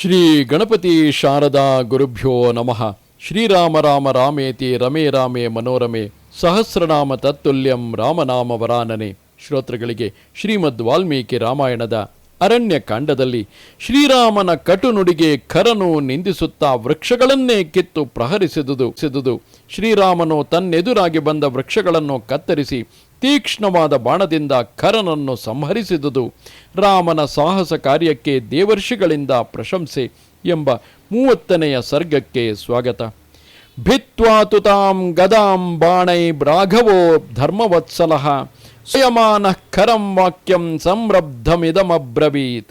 ಶ್ರೀ ಗಣಪತಿ ಶಾರದಾ ಗುರುಭ್ಯೋ ನಮಃ. ಶ್ರೀರಾಮ ರಾಮ ರಾಮೇತಿ ರಮೇ ರಾಮೇ ಮನೋರಮೆ. ಸಹಸ್ರನಾಮ ತತ್ತುಲ್ಯಂ ರಾಮನಾಮ ವರಾನನೆ. ಶ್ರೋತೃಗಳಿಗೆ ಶ್ರೀಮದ್ ವಾಲ್ಮೀಕಿ ರಾಮಾಯಣದ ಅರಣ್ಯ ಕಾಂಡದಲ್ಲಿ ಶ್ರೀರಾಮನ ಕಟುನುಡಿಗೆ ಖರನು ನಿಂದಿಸುತ್ತಾ ವೃಕ್ಷಗಳನ್ನೇ ಕಿತ್ತು ಪ್ರಹರಿಸಿದುದು. ಸಿದುದು. ಶ್ರೀರಾಮನು ತನ್ನೆದುರಾಗಿ ಬಂದ ವೃಕ್ಷಗಳನ್ನು ಕತ್ತರಿಸಿ ತೀಕ್ಷ್ಣವಾದ ಬಾಣದಿಂದ ಕರನನ್ನು ಸಂಹರಿಸಿದುದು. ರಾಮನ ಸಾಹಸ ಕಾರ್ಯಕ್ಕೆ ದೇವರ್ಷಿಗಳಿಂದ ಪ್ರಶಂಸೆ ಎಂಬ ಮೂವತ್ತನೆಯ ಸರ್ಗಕ್ಕೆ ಸ್ವಾಗತ. ಭಿತ್ವಾತುತಾಂ ಗದಾಂ ಬಾಣೈ ರಾಘವೋ ಧರ್ಮವತ್ಸಲಃ. ಸ್ವಯಮಾನಃ ಖರಂ ವಾಕ್ಯಂ ಸಂರಬ್ಧಮಿದಮಬ್ರವೀತ್.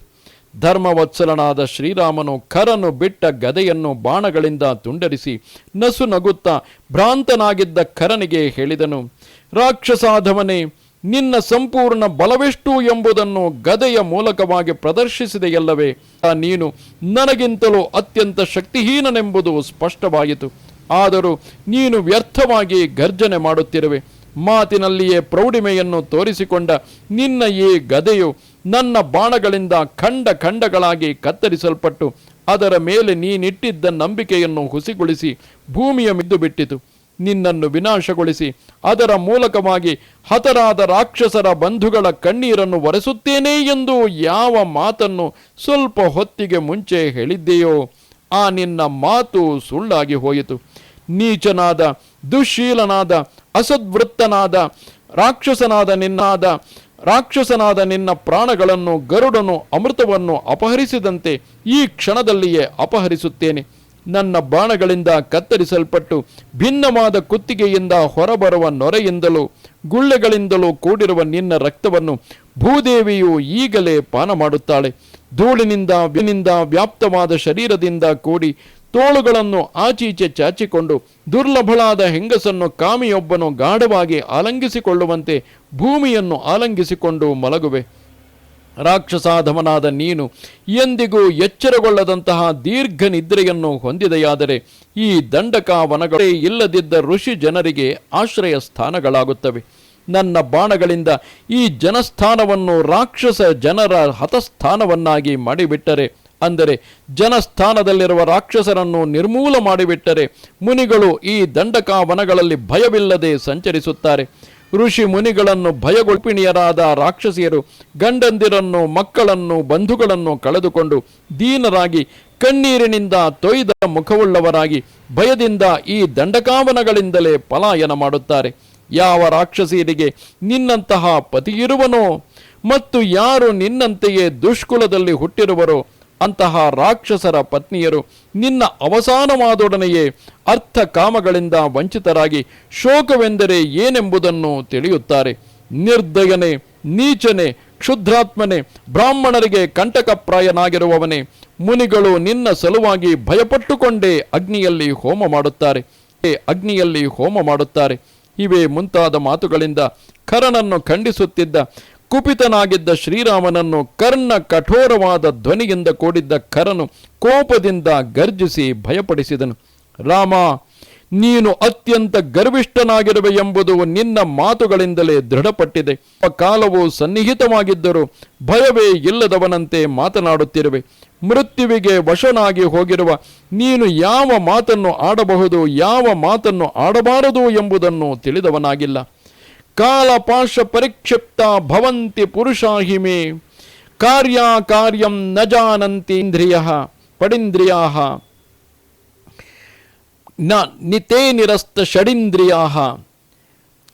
ಧರ್ಮವತ್ಸಲನಾದ ಶ್ರೀರಾಮನು ಖರನು ಬಿಟ್ಟ ಗದೆಯನ್ನು ಬಾಣಗಳಿಂದ ತುಂಡರಿಸಿ ನಸು ನಗುತ್ತಾ ಭ್ರಾಂತನಾಗಿದ್ದ ಖರನಿಗೆ ಹೇಳಿದನು. ರಾಕ್ಷಸಾಧವನೇ, ನಿನ್ನ ಸಂಪೂರ್ಣ ಬಲವೆಷ್ಟು ಎಂಬುದನ್ನು ಗದೆಯ ಮೂಲಕವಾಗಿ ಪ್ರದರ್ಶಿಸಿದೆಯಲ್ಲವೇ ನೀನು ನನಗಿಂತಲೂ ಅತ್ಯಂತ ಶಕ್ತಿಹೀನನೆಂಬುದು ಸ್ಪಷ್ಟವಾಯಿತು. ಆದರೂ ನೀನು ವ್ಯರ್ಥವಾಗಿ ಗರ್ಜನೆ ಮಾಡುತ್ತಿರುವೆ. ಮಾತಿನಲ್ಲಿಯೇ ಪ್ರೌಢಿಮೆಯನ್ನು ತೋರಿಸಿಕೊಂಡ ನಿನ್ನ ಈ ಗದೆಯು ನನ್ನ ಬಾಣಗಳಿಂದ ಖಂಡ ಖಂಡಗಳಾಗಿ ಕತ್ತರಿಸಲ್ಪಟ್ಟು, ಅದರ ಮೇಲೆ ನೀನಿಟ್ಟಿದ್ದ ನಂಬಿಕೆಯನ್ನು ಹುಸಿಗೊಳಿಸಿ ಭೂಮಿಯ ಮಿದ್ದು ಬಿಟ್ಟಿತು ನಿನ್ನನ್ನು ವಿನಾಶಗೊಳಿಸಿ, ಅದರ ಮೂಲಕವಾಗಿ ಹತರಾದ ರಾಕ್ಷಸರ ಬಂಧುಗಳ ಕಣ್ಣೀರನ್ನು ಒರೆಸುತ್ತೇನೆ ಎಂದು ಯಾವ ಮಾತನ್ನು ಸ್ವಲ್ಪ ಹೊತ್ತಿಗೆ ಮುಂಚೆ ಹೇಳಿದ್ದೆಯೋ, ಆ ನಿನ್ನ ಮಾತು ಸುಳ್ಳಾಗಿ ಹೋಯಿತು. ನೀಚನಾದ ದುಶ್ಶೀಲನಾದ ಅಸದ್ವೃತ್ತನಾದ, ರಾಕ್ಷಸನಾದ ನಿನ್ನಾದ, ರಾಕ್ಷಸನಾದ ನಿನ್ನ ಪ್ರಾಣಗಳನ್ನು ಗರುಡನು ಅಮೃತವನ್ನು ಅಪಹರಿಸಿದಂತೆ ಈ ಕ್ಷಣದಲ್ಲಿಯೇ ಅಪಹರಿಸುತ್ತೇನೆ. ನನ್ನ ಬಾಣಗಳಿಂದ ಕತ್ತರಿಸಲ್ಪಟ್ಟು ಭಿನ್ನವಾದ ಕುತ್ತಿಗೆಯಿಂದ ಹೊರಬರುವ ನೊರೆಯಿಂದಲೂ ಗುಳ್ಳೆಗಳಿಂದಲೂ ಕೂಡಿರುವ ನಿನ್ನ ರಕ್ತವನ್ನು ಭೂದೇವಿಯು ಈಗಲೇ ಪಾನ ಮಾಡುತ್ತಾಳೆ. ಧೂಳಿನಿಂದ, ವಿನಿಂದ, ವ್ಯಾಪ್ತವಾದ ಶರೀರದಿಂದ ಕೂಡಿ ತೋಳುಗಳನ್ನು ಆಚೀಚೆ ಚಾಚಿಕೊಂಡು ದುರ್ಲಭಳಾದ ಹೆಂಗಸನ್ನು ಕಾಮಿಯೊಬ್ಬನು ಗಾಢವಾಗಿ ಆಲಂಗಿಸಿಕೊಳ್ಳುವಂತೆ ಭೂಮಿಯನ್ನು ಆಲಂಗಿಸಿಕೊಂಡು ಮಲಗುವೆ. ರಾಕ್ಷಸಾಧಮನಾದ ನೀನು ಎಂದಿಗೂ ಎಚ್ಚರಗೊಳ್ಳದಂತಹ ದೀರ್ಘ ನಿದ್ರೆಯನ್ನು ಹೊಂದಿದೆಯಾದರೆ ಈ ದಂಡಕ ವನಗಳೇ ಇಲ್ಲದಿದ್ದ ಋಷಿ ಜನರಿಗೆ ಆಶ್ರಯ ಸ್ಥಾನಗಳಾಗುತ್ತವೆ. ನನ್ನ ಬಾಣಗಳಿಂದ ಈ ಜನಸ್ಥಾನವನ್ನು ರಾಕ್ಷಸ ಜನರ ಹತಸ್ಥಾನವನ್ನಾಗಿ ಮಾಡಿಬಿಟ್ಟರೆ, ಅಂದರೆ ಜನಸ್ಥಾನದಲ್ಲಿರುವ ರಾಕ್ಷಸರನ್ನು ನಿರ್ಮೂಲ ಮಾಡಿಬಿಟ್ಟರೆ ಮುನಿಗಳು ಈ ದಂಡಕ ವನಗಳಲ್ಲಿ ಭಯವಿಲ್ಲದೆ ಸಂಚರಿಸುತ್ತಾರೆ. ಋಷಿ ಮುನಿಗಳನ್ನು ಭಯಗೊಳ್ಪಿಣಿಯರಾದ ರಾಕ್ಷಸಿಯರು ಗಂಡಂದಿರನ್ನು, ಮಕ್ಕಳನ್ನು, ಬಂಧುಗಳನ್ನು ಕಳೆದುಕೊಂಡು ದೀನರಾಗಿ ಕಣ್ಣೀರಿನಿಂದ ತೊಯ್ದ ಮುಖವುಳ್ಳವರಾಗಿ ಭಯದಿಂದ ಈ ದಂಡಕಾವನಗಳಿಂದಲೇ ಪಲಾಯನ ಮಾಡುತ್ತಾರೆ. ಯಾವ ರಾಕ್ಷಸಿಯರಿಗೆ ನಿನ್ನಂತಹ ಪತಿಯಿರುವನೋ ಮತ್ತು ಯಾರು ನಿನ್ನಂತೆಯೇ ದುಷ್ಕುಲದಲ್ಲಿ ಹುಟ್ಟಿರುವರೋ ಅಂತಹ ರಾಕ್ಷಸರ ಪತ್ನಿಯರು ನಿನ್ನ ಅವಸಾನವಾದೊಡನೆಯೇ ಅರ್ಥ ಕಾಮಗಳಿಂದ ವಂಚಿತರಾಗಿ ಶೋಕವೆಂದರೆ ಏನೆಂಬುದನ್ನು ತಿಳಿಯುತ್ತಾರೆ. ನಿರ್ದಯನೆ, ನೀಚನೆ, ಕ್ಷುದ್ರಾತ್ಮನೆ, ಬ್ರಾಹ್ಮಣರಿಗೆ ಕಂಟಕಪ್ರಾಯನಾಗಿರುವವನೇ, ಮುನಿಗಳು ನಿನ್ನ ಸಲುವಾಗಿ ಭಯಪಟ್ಟುಕೊಂಡೇ ಅಗ್ನಿಯಲ್ಲಿ ಹೋಮ ಮಾಡುತ್ತಾರೆ. ಅಗ್ನಿಯಲ್ಲಿ ಹೋಮ ಮಾಡುತ್ತಾರೆ. ಇವೇ ಮುಂತಾದ ಮಾತುಗಳಿಂದ ಖರನನ್ನು ಖಂಡಿಸುತ್ತಿದ್ದ ಕುಪಿತನಾಗಿದ್ದ ಶ್ರೀರಾಮನನ್ನು ಕರ್ಣ ಕಠೋರವಾದ ಧ್ವನಿಯಿಂದ ಕೂಡಿದ್ದ ಕರನು ಕೋಪದಿಂದ ಗರ್ಜಿಸಿ ಭಯಪಡಿಸಿದನು. ರಾಮ, ನೀನು ಅತ್ಯಂತ ಗರ್ವಿಷ್ಠನಾಗಿರುವೆ ಎಂಬುದು ನಿನ್ನ ಮಾತುಗಳಿಂದಲೇ ದೃಢಪಟ್ಟಿದೆ. ಕಾಲವು ಸನ್ನಿಹಿತವಾಗಿದ್ದರೂ ಭಯವೇ ಇಲ್ಲದವನಂತೆ ಮಾತನಾಡುತ್ತಿರುವೆ. ಮೃತ್ಯುವಿಗೆ ವಶನಾಗಿ ಹೋಗಿರುವ ನೀನು ಯಾವ ಮಾತನ್ನು ಆಡಬಹುದು, ಯಾವ ಮಾತನ್ನು ಆಡಬಾರದು ಎಂಬುದನ್ನು ತಿಳಿದವನಾಗಿಲ್ಲ. ಕಾಲಪಾಶ ಪರಿಕ್ಷಿಪ್ತ ಭವಂತಿ ಪುರುಷಾಹಿಮೆ ಕಾರ್ಯ ಕಾರ್ಯಂ ನ ಜಾನಂತಿ ಇಂದ್ರಿಯ ಪಡಿಂದ್ರಿಯಾ ನ ನಿತೇ ನಿರಸ್ತ ಷಡಿಂದ್ರಿಯಾ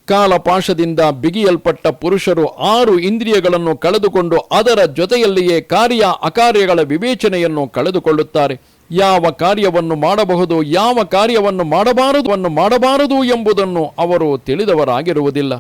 ಕಾಲಪಾಶದಿಂದ ಬಿಗಿಯಲ್ಪಟ್ಟ ಪುರುಷರು ಆರು ಇಂದ್ರಿಯಗಳನ್ನು ಕಳೆದುಕೊಂಡು ಅದರ ಜೊತೆಯಲ್ಲಿಯೇ ಕಾರ್ಯ ಅಕಾರ್ಯಗಳ ವಿವೇಚನೆಯನ್ನು ಕಳೆದುಕೊಳ್ಳುತ್ತಾರೆ. ಯಾವ ಕಾರ್ಯವನ್ನು ಮಾಡಬಹುದು, ಯಾವ ಕಾರ್ಯವನ್ನು ಮಾಡಬಾರದು ಮಾಡಬಾರದು ಎಂಬುದನ್ನು ಅವರು ತಿಳಿದವರಾಗಿರುವುದಿಲ್ಲ.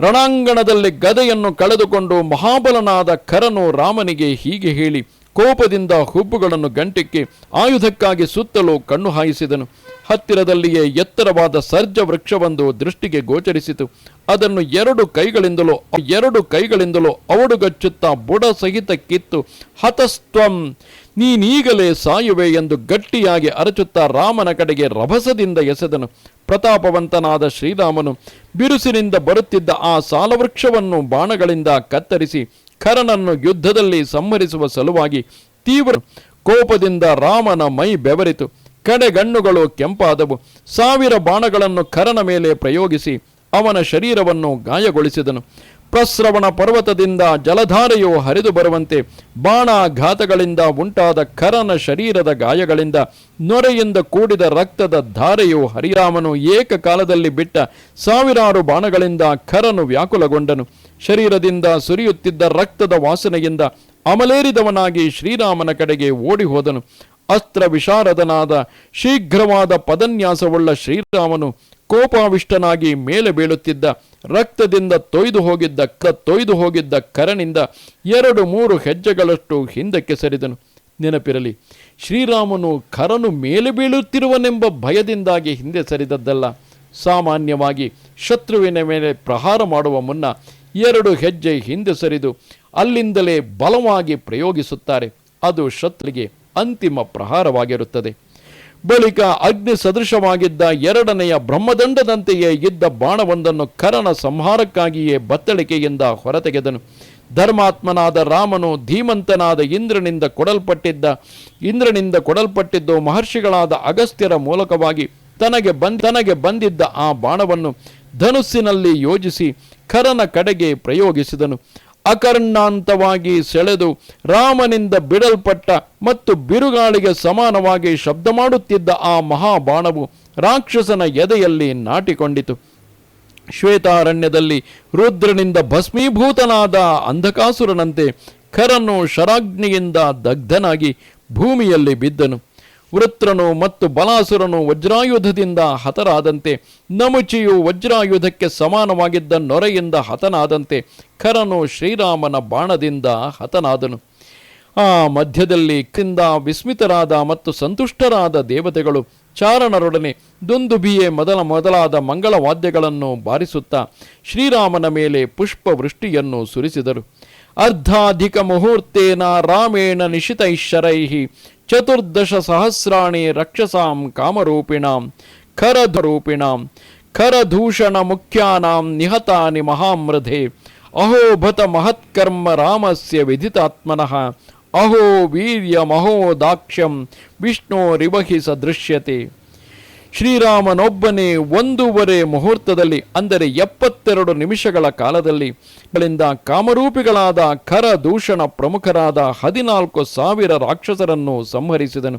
ರಣಾಂಗಣದಲ್ಲಿ ಗದೆಯನ್ನು ಕಳೆದುಕೊಂಡು ಮಹಾಬಲನಾದ ಕರನು ರಾಮನಿಗೆ ಹೀಗೆ ಹೇಳಿ, ಕೋಪದಿಂದ ಹುಬ್ಬುಗಳನ್ನು ಗಂಟಿಕ್ಕಿ ಆಯುಧಕ್ಕಾಗಿ ಸುತ್ತಲೂ ಕಣ್ಣು ಹಾಯಿಸಿದನು. ಹತ್ತಿರದಲ್ಲಿಯೇ ಎತ್ತರವಾದ ಸರ್ಜ ವೃಕ್ಷವೊಂದು ದೃಷ್ಟಿಗೆ ಗೋಚರಿಸಿತು. ಅದನ್ನು ಎರಡು ಕೈಗಳಿಂದಲೂ ಎರಡು ಕೈಗಳಿಂದಲೂ ಅವಡುಗಚ್ಚುತ್ತಾ ಬುಡ ಸಹಿತ ಕಿತ್ತು, ಹತಸ್ತ್ವಂ ನೀನೀಗಲೇ ಸಾಯುವೆ ಎಂದು ಗಟ್ಟಿಯಾಗಿ ಅರಚುತ್ತಾ ರಾಮನ ಕಡೆಗೆ ರಭಸದಿಂದ ಎಸೆದನು. ಪ್ರತಾಪವಂತನಾದ ಶ್ರೀರಾಮನು ಬಿರುಸಿನಿಂದ ಬರುತ್ತಿದ್ದ ಆ ಸಾಲವೃಕ್ಷವನ್ನು ಬಾಣಗಳಿಂದ ಕತ್ತರಿಸಿ ಖರನನ್ನು ಯುದ್ಧದಲ್ಲಿ ಸಂಹರಿಸುವ ಸಲುವಾಗಿ ತೀವ್ರ ಕೋಪದಿಂದ ರಾಮನ ಮೈ ಬೆವರಿತು. ಕಡೆಗಣ್ಣುಗಳು ಕೆಂಪಾದವು. ಸಾವಿರ ಬಾಣಗಳನ್ನು ಖರನ ಮೇಲೆ ಪ್ರಯೋಗಿಸಿ ಅವನ ಶರೀರವನ್ನು ಗಾಯಗೊಳಿಸಿದನು. ಪ್ರಸ್ರವಣ ಪರ್ವತದಿಂದ ಜಲಧಾರೆಯು ಹರಿದು ಬರುವಂತೆ ಬಾಣಾಘಾತಗಳಿಂದ ಉಂಟಾದ ಖರನ ಶರೀರದ ಗಾಯಗಳಿಂದ ನೊರೆಯಿಂದ ಕೂಡಿದ ರಕ್ತದ ಧಾರೆಯು ಹರಿರಾಮನು ಏಕಕಾಲದಲ್ಲಿ ಬಿಟ್ಟ ಸಾವಿರಾರು ಬಾಣಗಳಿಂದ ಖರನು ವ್ಯಾಕುಲಗೊಂಡನು. ಶರೀರದಿಂದ ಸುರಿಯುತ್ತಿದ್ದ ರಕ್ತದ ವಾಸನೆಯಿಂದ ಅಮಲೇರಿದವನಾಗಿ ಶ್ರೀರಾಮನ ಕಡೆಗೆ ಓಡಿ ಹೋದನು ಅಸ್ತ್ರ ವಿಶಾರದನಾದ ಶೀಘ್ರವಾದ ಪದನ್ಯಾಸವುಳ್ಳ ಶ್ರೀರಾಮನು ಕೋಪಾವಿಷ್ಟನಾಗಿ ಮೇಲೆ ಬೀಳುತ್ತಿದ್ದ ರಕ್ತದಿಂದ ತೊಯ್ದು ಹೋಗಿದ್ದ ಕ, ತೊಯ್ದು ಹೋಗಿದ್ದ ಕರನಿಂದ ಎರಡು ಮೂರು ಹೆಜ್ಜೆಗಳಷ್ಟು ಹಿಂದಕ್ಕೆ ಸರಿದನು. ನೆನಪಿರಲಿ, ಶ್ರೀರಾಮನು ಕರನು ಮೇಲೆ ಬೀಳುತ್ತಿರುವನೆಂಬ ಭಯದಿಂದಾಗಿ ಹಿಂದೆ ಸರಿದದ್ದಲ್ಲ. ಸಾಮಾನ್ಯವಾಗಿ ಶತ್ರುವಿನ ಮೇಲೆ ಪ್ರಹಾರ ಮಾಡುವ ಮುನ್ನ ಎರಡು ಹೆಜ್ಜೆ ಹಿಂದೆ ಸರಿದು ಅಲ್ಲಿಂದಲೇ ಬಲವಾಗಿ ಪ್ರಯೋಗಿಸುತ್ತಾರೆ. ಅದು ಶತ್ರುಗೆ ಅಂತಿಮ ಪ್ರಹಾರವಾಗಿರುತ್ತದೆ. ಬಳಿಕ ಅಗ್ನಿ ಸದೃಶವಾಗಿದ್ದ ಎರಡನೆಯ ಬ್ರಹ್ಮದಂಡದಂತೆಯೇ ಇದ್ದ ಬಾಣವೊಂದನ್ನು ಕರನ ಸಂಹಾರಕ್ಕಾಗಿಯೇ ಬತ್ತಳಿಕೆಯಿಂದ ಹೊರತೆಗೆದನು. ಧರ್ಮಾತ್ಮನಾದ ರಾಮನು ಧೀಮಂತನಾದ ಇಂದ್ರನಿಂದ ಕೊಡಲ್ಪಟ್ಟಿದ್ದ, ಇಂದ್ರನಿಂದ ಕೊಡಲ್ಪಟ್ಟಿದ್ದು ಮಹರ್ಷಿಗಳಾದ ಅಗಸ್ತ್ಯರ ಮೂಲಕವಾಗಿ ತನಗೆ ಬಂದ, ತನಗೆ ಬಂದಿದ್ದ ಆ ಬಾಣವನ್ನು ಧನುಸ್ಸಿನಲ್ಲಿ ಯೋಜಿಸಿ ಖರನ ಕಡೆಗೆ ಪ್ರಯೋಗಿಸಿದನು. ಅಕರ್ಣಾಂತವಾಗಿ ಸೆಳೆದು ರಾಮನಿಂದ ಬಿಡಲ್ಪಟ್ಟ ಮತ್ತು ಬಿರುಗಾಳಿಗೆ ಸಮಾನವಾಗಿ ಶಬ್ದ ಮಾಡುತ್ತಿದ್ದ ಆ ಮಹಾಬಾಣವು ರಾಕ್ಷಸನ ಎದೆಯಲ್ಲಿ ನಾಟಿಕೊಂಡಿತು. ಶ್ವೇತಾರಣ್ಯದಲ್ಲಿ ರುದ್ರನಿಂದ ಭಸ್ಮೀಭೂತನಾದ ಅಂಧಕಾಸುರನಂತೆ ಖರನು ಶರಾಗ್ನಿಯಿಂದ ದಗ್ಧನಾಗಿ ಭೂಮಿಯಲ್ಲಿ ಬಿದ್ದನು. ವೃತ್ರನು ಮತ್ತು ಬಲಾಸುರನು ವಜ್ರಾಯುಧದಿಂದ ಹತರಾದಂತೆ, ನಮುಚಿಯು ವಜ್ರಾಯುಧಕ್ಕೆ ಸಮಾನವಾಗಿದ್ದ ನೊರೆಯಿಂದ ಹತನಾದಂತೆ, ಖರನು ಶ್ರೀರಾಮನ ಬಾಣದಿಂದ ಹತನಾದನು. ಆ ಮಧ್ಯದಲ್ಲಿ ಕಿಂದ ವಿಸ್ಮಿತರಾದ ಮತ್ತು ಸಂತುಷ್ಟರಾದ ದೇವತೆಗಳು ಚಾರಣರೊಡನೆ ದುಂದುಬಿಯೆ ಮೊದಲ ಮೊದಲಾದ ಮಂಗಳವಾದ್ಯಗಳನ್ನು ಬಾರಿಸುತ್ತಾ ಶ್ರೀರಾಮನ ಮೇಲೆ ಪುಷ್ಪವೃಷ್ಟಿಯನ್ನು ಸುರಿಸಿದರು. ಅರ್ಧಾಧಿಕ ಮುಹೂರ್ತೇನ ರಾಮೇಣ ನಿಶಿತೈಶ್ವರೈ चतुर्दशसहस्राणि रक्षसां कामरूपिणां खरधूषण खरदूषणमुख्यानां निहतानि महामृधे। अहो भत महत्कर्म रामस्य विदितात्मनः। अहो वीर्यमहो दाक्ष्यं विष्णोरिव हि स दृश्यते ಶ್ರೀರಾಮನೊಬ್ಬನೇ ಒಂದೂವರೆ ಮುಹೂರ್ತದಲ್ಲಿ, ಅಂದರೆ ಎಪ್ಪತ್ತೆರಡು ನಿಮಿಷಗಳ ಕಾಲದಲ್ಲಿ, ಗಳಿಂದ ಕಾಮರೂಪಿಗಳಾದ ಖರ ದೂಷಣ ಪ್ರಮುಖರಾದ ಹದಿನಾಲ್ಕು ಸಾವಿರ ರಾಕ್ಷಸರನ್ನು ಸಂಹರಿಸಿದನು.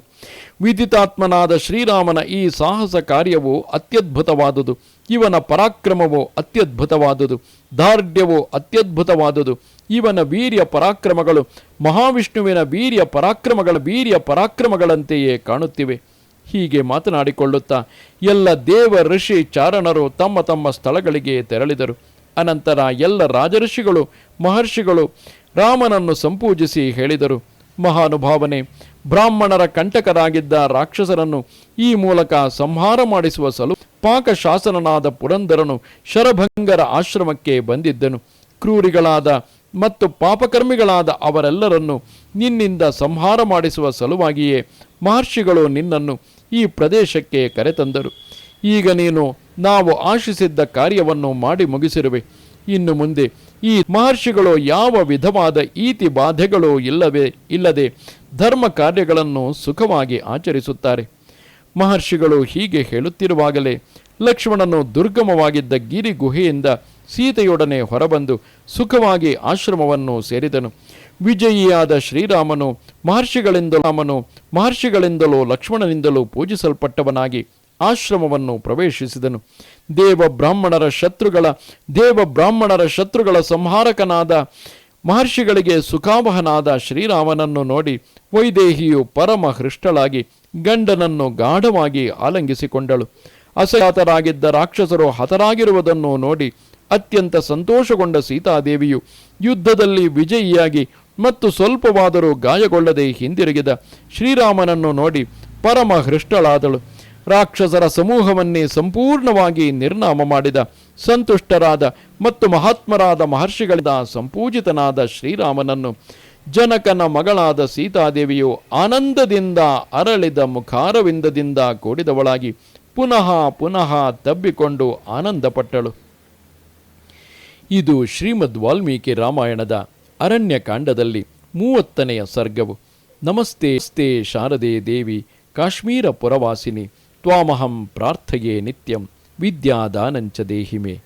ವಿದಿತಾತ್ಮನಾದ ಶ್ರೀರಾಮನ ಈ ಸಾಹಸ ಕಾರ್ಯವು ಅತ್ಯದ್ಭುತವಾದುದು. ಇವನ ಪರಾಕ್ರಮವು ಅತ್ಯದ್ಭುತವಾದುದು. ದಾರ್ಢ್ಯವು ಅತ್ಯದ್ಭುತವಾದುದು. ಇವನ ವೀರ್ಯ ಪರಾಕ್ರಮಗಳು ಮಹಾವಿಷ್ಣುವಿನ ವೀರ್ಯ ಪರಾಕ್ರಮಗಳ ವೀರ್ಯ ಪರಾಕ್ರಮಗಳಂತೆಯೇ ಕಾಣುತ್ತಿವೆ. ಹೀಗೆ ಮಾತನಾಡಿಕೊಳ್ಳುತ್ತಾ ಎಲ್ಲ ದೇವ ಋಷಿ ಚಾರಣರು ತಮ್ಮ ತಮ್ಮ ಸ್ಥಳಗಳಿಗೆ ತೆರಳಿದರು. ಅನಂತರ ಎಲ್ಲ ರಾಜಋಷಿಗಳು, ಮಹರ್ಷಿಗಳು ರಾಮನನ್ನು ಸಂಪೂಜಿಸಿ ಹೇಳಿದರು. ಮಹಾನುಭಾವನೆ, ಬ್ರಾಹ್ಮಣರ ಕಂಟಕರಾಗಿದ್ದ ರಾಕ್ಷಸರನ್ನು ಈ ಮೂಲಕ ಸಂಹಾರ ಮಾಡಿಸುವ ಸಲು ಪಾಕಶಾಸನನಾದ ಪುರಂದರನು ಶರಭಂಗರ ಆಶ್ರಮಕ್ಕೆ ಬಂದಿದ್ದನು. ಕ್ರೂರಿಗಳಾದ ಮತ್ತು ಪಾಪಕರ್ಮಿಗಳಾದ ಅವರೆಲ್ಲರನ್ನು ನಿನ್ನಿಂದ ಸಂಹಾರ ಮಾಡಿಸುವ ಸಲುವಾಗಿಯೇ ಮಹರ್ಷಿಗಳು ನಿನ್ನನ್ನು ಈ ಪ್ರದೇಶಕ್ಕೆ ಕರೆತಂದರು. ಈಗ ನೀನು ನಾವು ಆಶಿಸಿದ್ದ ಕಾರ್ಯವನ್ನು ಮಾಡಿ ಮುಗಿಸಿರುವೆ. ಇನ್ನು ಮುಂದೆ ಈ ಮಹರ್ಷಿಗಳು ಯಾವ ವಿಧವಾದ ಈತಿ ಬಾಧೆಗಳು ಇಲ್ಲವೇ, ಇಲ್ಲದೆ ಧರ್ಮ ಕಾರ್ಯಗಳನ್ನು ಸುಖವಾಗಿ ಆಚರಿಸುತ್ತಾರೆ. ಮಹರ್ಷಿಗಳು ಹೀಗೆ ಹೇಳುತ್ತಿರುವಾಗಲೇ ಲಕ್ಷ್ಮಣನು ದುರ್ಗಮವಾಗಿದ್ದ ಗಿರಿ ಗುಹೆಯಿಂದ ಸೀತೆಯೊಡನೆ ಹೊರಬಂದು ಸುಖವಾಗಿ ಆಶ್ರಮವನ್ನು ಸೇರಿದನು. ವಿಜಯಿಯಾದ ಶ್ರೀರಾಮನು ಮಹರ್ಷಿಗಳಿಂದಲೂ ರಾಮನು ಮಹರ್ಷಿಗಳಿಂದಲೂ ಲಕ್ಷ್ಮಣನಿಂದಲೂ ಪೂಜಿಸಲ್ಪಟ್ಟವನಾಗಿ ಆಶ್ರಮವನ್ನು ಪ್ರವೇಶಿಸಿದನು. ದೇವ ಬ್ರಾಹ್ಮಣರ ಶತ್ರುಗಳ, ದೇವ ಬ್ರಾಹ್ಮಣರ ಶತ್ರುಗಳ ಸಂಹಾರಕನಾದ ಮಹರ್ಷಿಗಳಿಗೆ ಸುಖಾವಹನಾದ ಶ್ರೀರಾಮನನ್ನು ನೋಡಿ ವೈದೇಹಿಯು ಪರಮ ಹೃಷ್ಟಳಾಗಿ ಗಂಡನನ್ನು ಗಾಢವಾಗಿ ಆಲಂಗಿಸಿಕೊಂಡಳು. ಅಸಹಾತರಾಗಿದ್ದ ರಾಕ್ಷಸರು ಹತರಾಗಿರುವುದನ್ನು ನೋಡಿ ಅತ್ಯಂತ ಸಂತೋಷಗೊಂಡ ಸೀತಾದೇವಿಯು ಯುದ್ಧದಲ್ಲಿ ವಿಜಯಿಯಾಗಿ ಮತ್ತು ಸ್ವಲ್ಪವಾದರೂ ಗಾಯಗೊಳ್ಳದೆ ಹಿಂದಿರುಗಿದ ಶ್ರೀರಾಮನನ್ನು ನೋಡಿ ಪರಮ ಹೃಷ್ಟಳಾದಳು ರಾಕ್ಷಸರ ಸಮೂಹವನ್ನೇ ಸಂಪೂರ್ಣವಾಗಿ ನಿರ್ನಾಮ ಮಾಡಿದ ಸಂತುಷ್ಟರಾದ ಮತ್ತು ಮಹಾತ್ಮರಾದ ಮಹರ್ಷಿಗಳಿಂದ ಸಂಪೂಜಿತನಾದ ಶ್ರೀರಾಮನನ್ನು ಜನಕನ ಮಗಳಾದ ಸೀತಾದೇವಿಯು ಆನಂದದಿಂದ ಅರಳಿದ ಮುಖಾರವಿಂದದಿಂದ ಕೂಡಿದವಳಾಗಿ ಪುನಃ ಪುನಃ ತಬ್ಬಿಕೊಂಡು ಆನಂದಪಟ್ಟಳು. ಇದು ಶ್ರೀಮದ್ ವಾಲ್ಮೀಕಿ ರಾಮಾಯಣದ ಅರಣ್ಯಕಾಂಡದಲ್ಲಿ ಮೂವತ್ತನೆಯ ಸರ್ಗವು. ನಮಸ್ತೆ ಸ್ತೆ ಶಾರದೆ ದೇವಿ, ಕಾಶ್ಮೀರ ಪುರವಾಸಿನಿ, ತ್ವಾಮಹಂ ಪ್ರಾರ್ಥಯೇ ನಿತ್ಯಂ, ವಿದ್ಯಾದಾನಂಚ ದೇಹಿಮೆ.